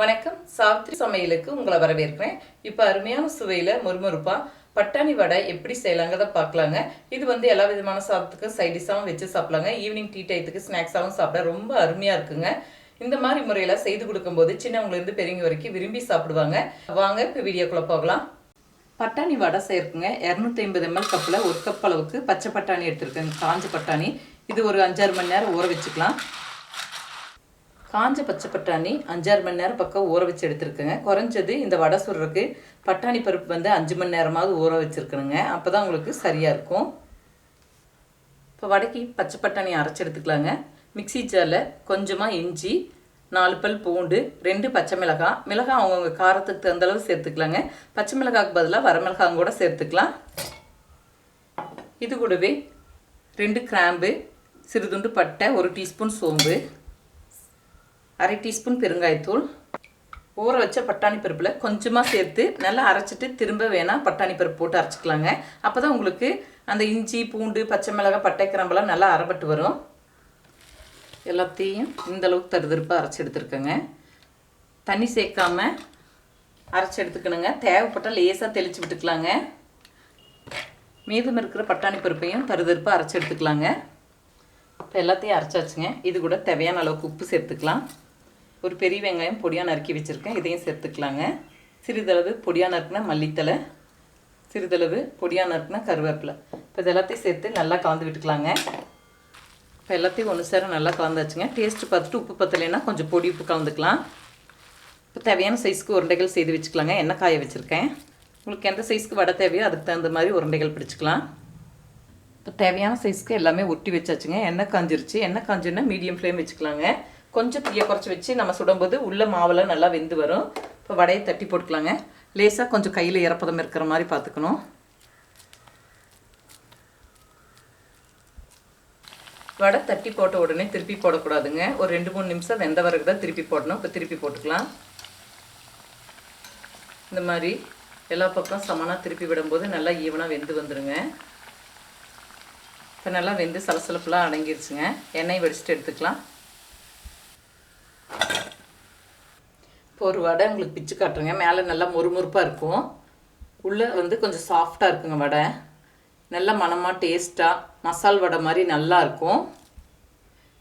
வணக்கம். சாவித்ரி சமையலுக்கு உங்களை வரவேற்கிறேன். இப்போ அருமையான சுவையில் மொறுமொறுப்பாக பட்டாணி வடை எப்படி செய்யலாங்கிறத பார்க்கலாங்க. இது வந்து எல்லா விதமான சாதத்துக்கும் சைடிஷாகவும் வச்சு சாப்பிட்லாங்க. ஈவினிங் டீ டயத்துக்கு ஸ்நாக்ஸாகவும் சாப்பிட ரொம்ப அருமையாக இருக்குங்க. இந்த மாதிரி முறையில் செய்து கொடுக்கும்போது சின்னவங்கலேருந்து பெரியவங்க வரைக்கும் விரும்பி சாப்பிடுவாங்க. வாங்க இப்போ வீடியோக்குள்ளே போகலாம். பட்டாணி வடை செய்யறதுங்க இரநூத்தி ஐம்பது எம்எல் கப்பில் ஒரு கப் அளவுக்கு பச்சை பட்டாணி எடுத்துருக்கேன் காஞ்ச பட்டாணி. இது ஒரு அஞ்சாறு மணி நேரம் ஊற வச்சுக்கலாம். காஞ்ச பச்சை பட்டாணி அஞ்சாறு மணி நேரம் பக்கம் ஊற வச்சு எடுத்துருக்குங்க. குறைஞ்சது இந்த வடை சுடுறதுக்கு பட்டாணி பருப்பு வந்து அஞ்சு மணி நேரமாவது ஊற வச்சுருக்கணுங்க. அப்போ தான் உங்களுக்கு சரியாக இருக்கும். இப்போ வடைக்கு பச்சை பட்டாணி அரைச்சி எடுத்துக்கலாங்க. மிக்ஸி ஜாரில் கொஞ்சமாக இஞ்சி நாலு பல் பூண்டு ரெண்டு பச்சை மிளகாய் மிளகாய் அவங்கவுங்க காரத்துக்கு தகுந்த அளவு சேர்த்துக்கலாங்க. பச்சை மிளகாய்க்கு பதிலாக வரமிளகாய் கூட சேர்த்துக்கலாம். இது கூடவே ரெண்டு கிராம்பு சிறுதுண்டு பட்டை ஒரு டீஸ்பூன் சோம்பு அரை டீஸ்பூன் பெருங்காயத்தூள் ஊற வச்ச பட்டாணி பருப்பில் கொஞ்சமாக சேர்த்து நல்லா அரைச்சிட்டு திரும்ப வேணால் பட்டாணி பருப்பு போட்டு அரைச்சிக்கலாங்க. அப்போ தான் உங்களுக்கு அந்த இஞ்சி பூண்டு பச்சை மிளகாய் பட்டை கிராம்பெல்லாம் நல்லா அரைப்பட்டு வரும். எல்லாத்தையும் இந்தளவுக்கு தருதருப்பாக அரைச்சி எடுத்துருக்கேங்க. தண்ணி சேர்க்காம அரைச்சி எடுத்துக்கணுங்க. தேவைப்பட்டால் லேசாக தெளித்து விட்டுக்கலாங்க. மீதம் இருக்கிற பட்டாணி பருப்பையும் தருதருப்பாக அரைச்சி எடுத்துக்கலாங்க. இப்போ எல்லாத்தையும் அரைச்சாச்சுங்க. இது கூட தேவையான அளவுக்கு உப்பு சேர்த்துக்கலாம். ஒரு பெரிய வெங்காயம் பொடியாக நறுக்கி வச்சுருக்கேன். இதையும் சேர்த்துக்கலாங்க. சிறிதளவு பொடியாக நறுக்குனா மல்லித்தலை சிறிதளவு பொடியாக நறுக்குனா கருவேப்பிலை. இப்போ இது எல்லாத்தையும் சேர்த்து நல்லா கலந்து விட்டுக்கலாங்க. இப்போ எல்லாத்தையும் ஒன்று சேர நல்லா கலந்தாச்சுங்க. டேஸ்ட்டு பார்த்துட்டு உப்பு பத்தலைன்னா கொஞ்சம் பொடி உப்பு கலந்துக்கலாம். இப்போ தேவையான சைஸ்க்கு உருண்டைகள் செய்து வச்சுக்கலாங்க. எண்ணெய் காய வச்சுருக்கேன். உங்களுக்கு எந்த சைஸ்க்கு வடை தேவையோ அதுக்கு தகுந்த மாதிரி உருண்டைகள் பிடிச்சிக்கலாம். இப்போ தேவையான சைஸ்க்கு எல்லாமே ஒட்டி வச்சாச்சுங்க. எண்ணெய் காஞ்சிருச்சு. எண்ணெய் காஞ்சுன்னா மீடியம் ஃப்ளேம் வச்சுக்கலாங்க. கொஞ்சம் தீயை குறைச்சி வச்சு நம்ம சுடும்போது உள்ள மாவெல்லாம் நல்லா வெந்து வரும். இப்போ வடையை தட்டி போட்டுக்கலாங்க. லேசாக கொஞ்சம் கையில் இறப்பதம் இருக்கிற மாதிரி பார்த்துக்கணும். வடை தட்டி போட்ட உடனே திருப்பி போடக்கூடாதுங்க. ஒரு ரெண்டு மூணு நிமிஷம் வெந்த வரைக்கும் தான் திருப்பி போடணும். இப்போ திருப்பி போட்டுக்கலாம். இந்த மாதிரி எல்லா பக்கம் சமனாக திருப்பி விடும்போது நல்லா ஈவனாக வெந்து வந்துடுங்க இப்போ நல்லா வெந்து சலசலப்புலாம் அடங்கிருச்சுங்க. எண்ணெய் வடிச்சிட்டு எடுத்துக்கலாம். இப்போ ஒரு வடை உங்களுக்கு பிச்சு காட்டுறேங்க. மேலே நல்லா மொறுமொறுப்பாக இருக்கும். உள்ளே வந்து கொஞ்சம் சாஃப்டாக இருக்குங்க வடை. நல்ல மனமாக டேஸ்ட்டாக மசால் வடை மாதிரி நல்லா இருக்கும்.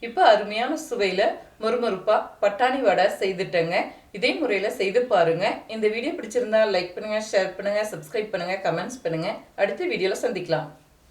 இப்போ அருமையான சுவையில் மொறுமொறுப்பாக பட்டாணி வடை செய்துட்டேங்க. இதே முறையில் செய்து பாருங்கள் இந்த வீடியோ பிடிச்சிருந்தா லைக் பண்ணுங்கள் ஷேர் பண்ணுங்கள் சப்ஸ்கிரைப் பண்ணுங்கள் கமெண்ட்ஸ் பண்ணுங்கள் அடுத்த வீடியோவில் சந்திக்கலாம்.